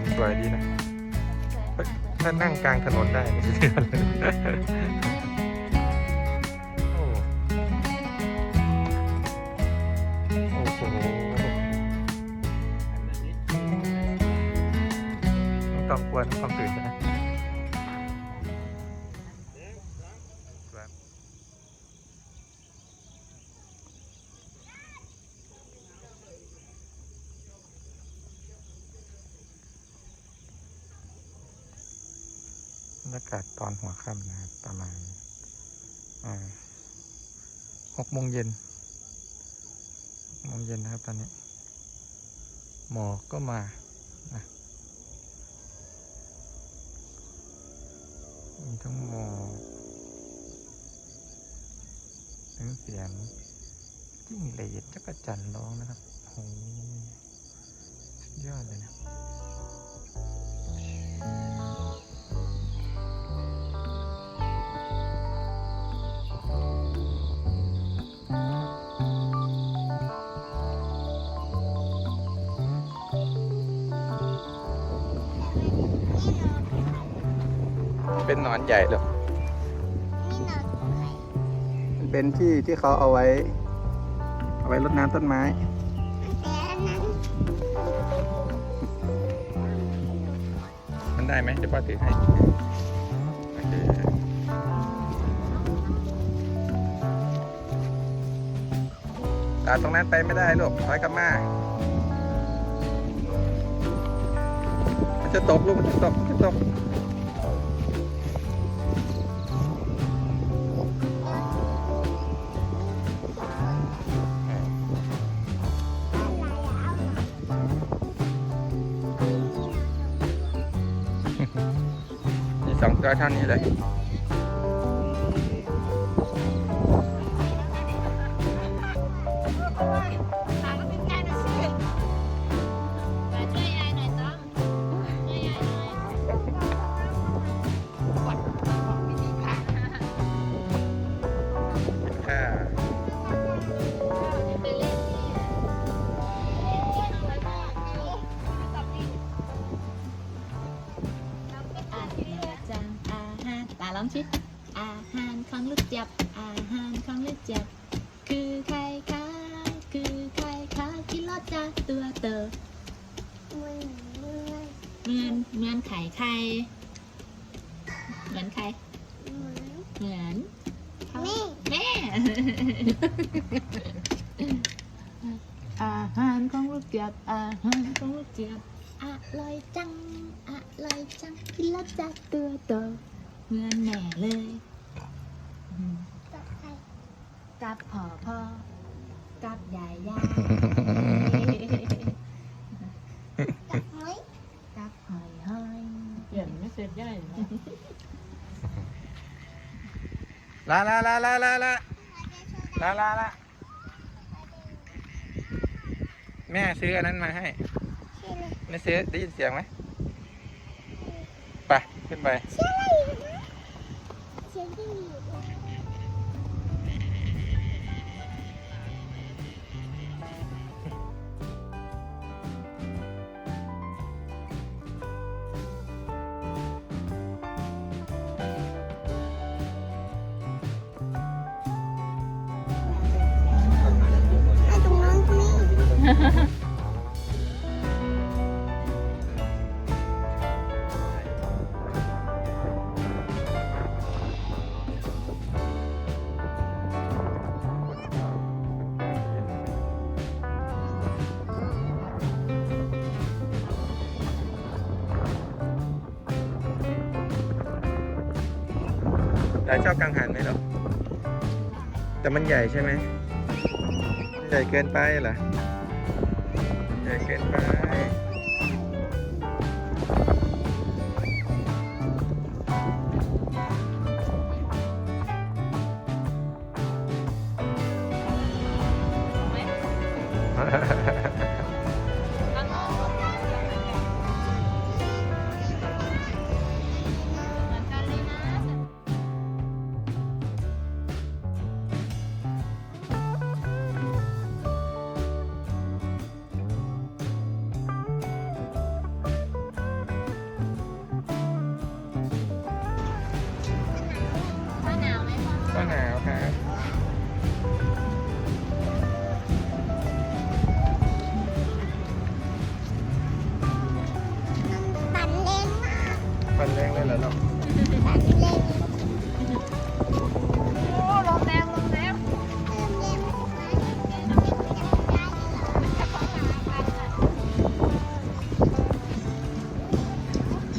นสวยดีนะถ้านั่งกลางถนนได้โออะไต้องควรต้องตื่นนะ รรยากาศตอนหัวค่ำนะครับประมาณหกโมงเย็นโมงเย็นนะครับตอนนี้ หมอกก็มานะมีทั้งหมอกทั้งเสียงจิ้งเหลนจักรจันร้องนะครับโหสุดยอดเลยนะ เป็นหนอนใหญ่เลยนี่หนอนอะไรมันเป็นที่ที่เขาเอาไว้ เอาไว้รดน้ำต้นไม้แต่อันนั้นมันได้ไหมเดี๋ยวป้าถือให้โอเคตาตรงนั้นไปไม่ได้ลูกถอยกลับมา มันจะตกลูกมันจะตกมันจะตก sóng ra săn như đấy จับอาหารของลูกจับ คือไข่ขาวคือไข่ขาวกินรสจ้าตัวเตอมือมือเหมือนเหมือนไข่ไข่เหมือนไข่มือเหมือนเขาแม่แม่ อาหารของลูกจับอาหารของลูกจับอร่อยจังอร่อยจังกินแล้วจะตัวโตเหมือนแม่เลยอืม กับใครกับพ่อพ่อกับยายยายกับไหมกับหอยหอยเปลี่ยนไม่เสร็จย่อยนะลาลาลาลาลาลาลาลาลาแม่ซื้ออันนั้นมาให้ชื่ออะไรไม่ซื้อได้ยินเสียงไหมไปขึ้นไปชื่ออะไรนะเสียงที่มี ยายชอบกังหันไหมลูกแต่มันใหญ่ใช่ไหม ใหญ่เกินไปเหรอ jacket bag. Ha ha.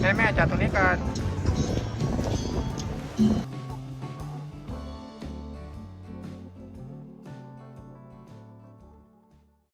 ให้แม่จัดตรงนี้ก่อน